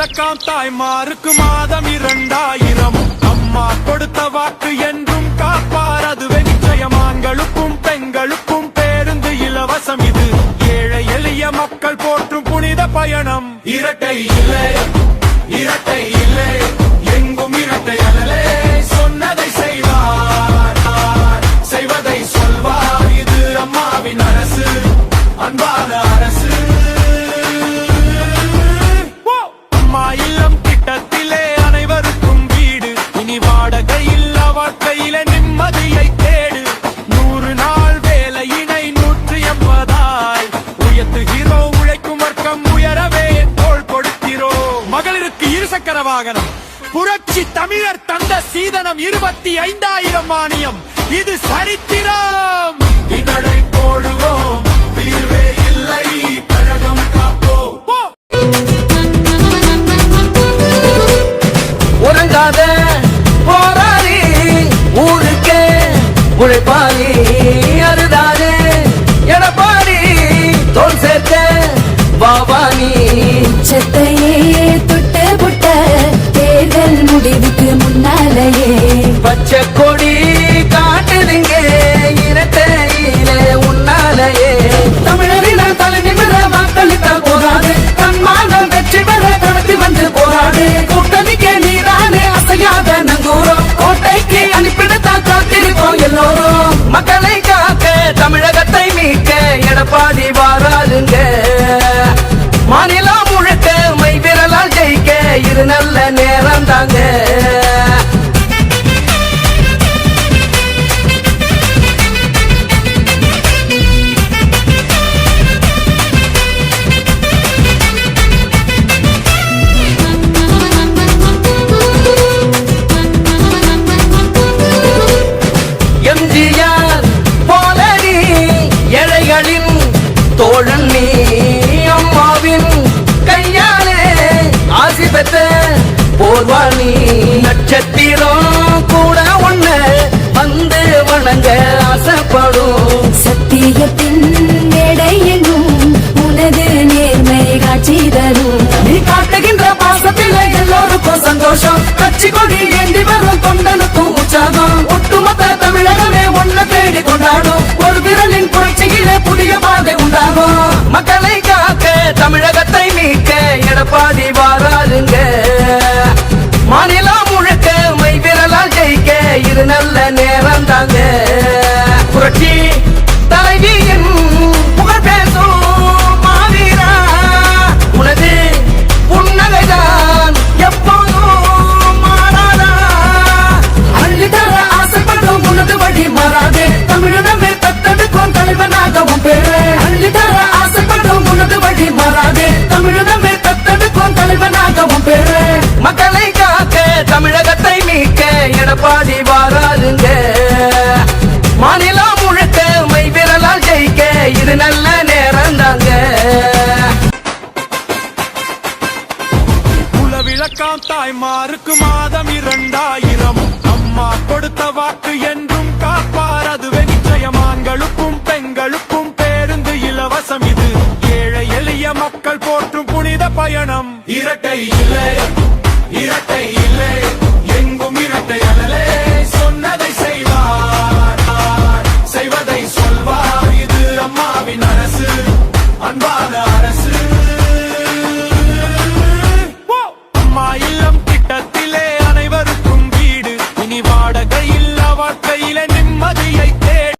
விளக்காம் தாய்மாருக்கு மாதம் இரண்டாயிரம் அம்மா கொடுத்த வாக்கு என்றும் காப்பார் அதுவே நிச்சயம் ஆண்களுக்கும் பெண்களுக்கும் பேருந்து இலவசம் இது. ஏழை எளிய மக்கள் போற்றும் புனித பயணம். இரட்டை இல்லை இரட்டை இல்லை. வாகனம். புரட்சி தமிழர் தந்த சீதனம் இருபத்தி ஐந்தாயிரம் மானியம். இது சரித்திரம். இதழை போடுவோம் தீர்வே இல்லை கழகம் காப்போம் உறங்காத போராளி ஊருக்கே உழைப்பாளி அருதாது எடப்பாடி தோல் சேர்த்த பாபானி உச்சத்தையே வந்தாங்க. எம்ஜிஆர் போலடி ஏழைகளின் தோழன் நீ அம்மாவின் கையாலே ஆசி பெற்ற போர்வாணி நட்சத்திரம் கூட ஒண்ணு வந்து வணங்க ஆசைப்படும். சத்தியத்தின் மேடை எங்கும் உனது நேர்மை காட்சி தரும். நீ காட்டுகின்ற பாசத்தில் எல்லோருக்கும் சந்தோஷம். கட்சி கொடி ஏந்தி வரும் தொண்டனுக்கும் உற்சாகம். ஒட்டுமொத்த தமிழகமே ஒன்ன தேடி கொண்டாடும். ஒரு விரலின் புரட்சியிலே புதிய பாதை உண்டாகும். மக்களை காக்க தமிழகத்தை மீட்க எடப்பாடி வாராருங்க இது நல்ல நேரம் தாங்க. புரட்சி தலைவியின் புகழ் பேசும் மாவீரா. உனது புன்னகைதான் எப்போதும் மாறாதா? அள்ளி தர ஆசைப்படும் உனது வழி மாறாதே. தமிழனமே தத்தெடுக்கும் தலைவனாகவும் பேரு அள்ளி தர ஆசைப்படும் உனது வழி மாறாதே. தமிழனமே தத்தெடுக்கும் தலைவனாகவும் பேரு மக்களை காக்க தமிழக எடப்பாடி வாராருங்க மாநிலம் முழுக்க மை விரலால் ஜெயிக்க இது நல்ல நேரம் தாங்க குலவிளக்காம் தாய்மாருக்கு மாதம் இரண்டாயிரம். அம்மா கொடுத்த வாக்கு என்றும் காப்பார் அதுவே நிச்சயம். ஆண்களுக்கும் பெண்களுக்கும் பேருந்து இலவசம் இது. ஏழை எளிய மக்கள் போற்றும் புனித பயணம். இரட்டை இல்லை இரட்டை